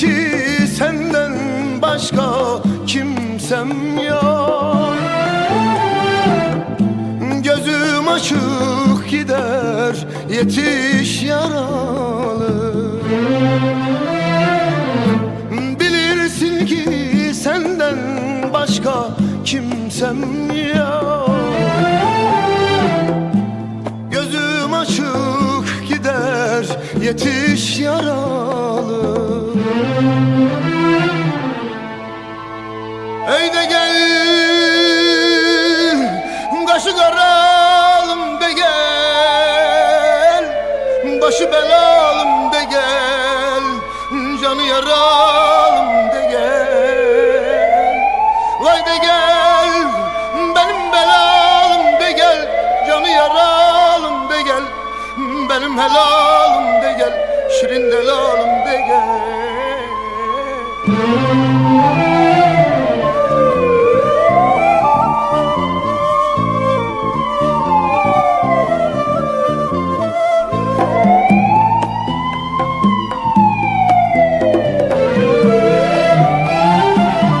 ki senden başka kimsem yok. Gözüm açık gider yetiş yaralı. Bilirsin ki senden başka kimsem yok. Gözüm açık gider yetiş yaralı. Belalım de gel Canı yaralım de gel. Vay de gel Benim belalım de gel Canı yaralım de gel. Benim helalım de gel Şirin delalım de gel